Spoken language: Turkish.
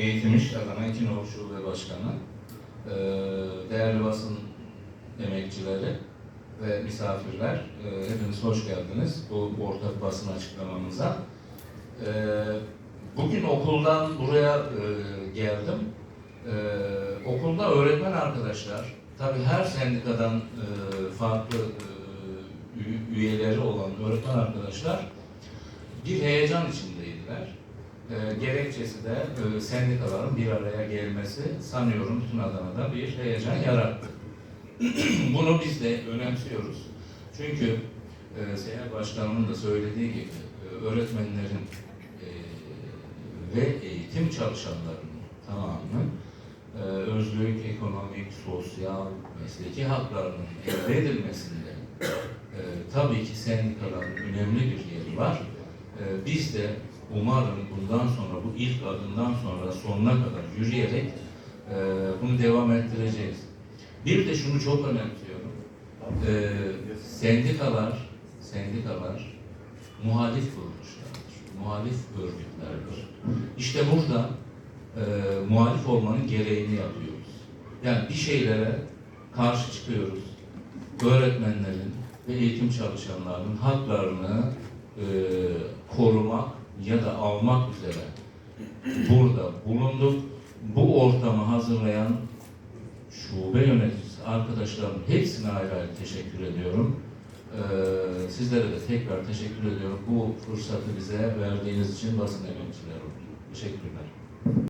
Eğitim İş Adana İkinoğlu Şube Başkanı, e, değerli basın emekçileri ve misafirler, e, hepiniz hoş geldiniz bu ortak basın açıklamamıza. E, Bugün okuldan buraya e, geldim. Okulda öğretmen arkadaşlar, tabii her sendikadan farklı üyeleri olan öğretmen arkadaşlar bir heyecan içindeydiler. E, gerekçesi de e, sendikaların bir araya gelmesi sanıyorum bütün Adana'da bir heyecan yarattı. Bunu biz de önemsiyoruz. Çünkü e, Seyahat Başkanımın da söylediği gibi e, öğretmenlerin e, ve eğitim çalışanlarının tamamının e, özlük, ekonomik, sosyal, mesleki haklarının elde edilmesinde e, tabii ki sendikaların önemli bir yeri var. E, biz de umarım bundan sonra, bu ilk adımdan sonra sonuna kadar yürüyerek e, bunu devam ettireceğiz. Bir de şunu çok önemsiyorum. E, sendikalar, sendikalar muhalif kuruluşlardır, muhalif örgütlerdir. İşte burada e, muhalif olmanın gereğini yapıyoruz. Yani bir şeylere karşı çıkıyoruz. Öğretmenlerin ve eğitim çalışanlarının haklarını e, korumak ya da almak üzere burada bulunduk. Bu ortamı hazırlayan şube yöneticisi arkadaşlarım hepsine ayrı ayrı teşekkür ediyorum. Ee, sizlere de tekrar teşekkür ediyorum. Bu fırsatı bize verdiğiniz için basın emekçileri. Teşekkürler.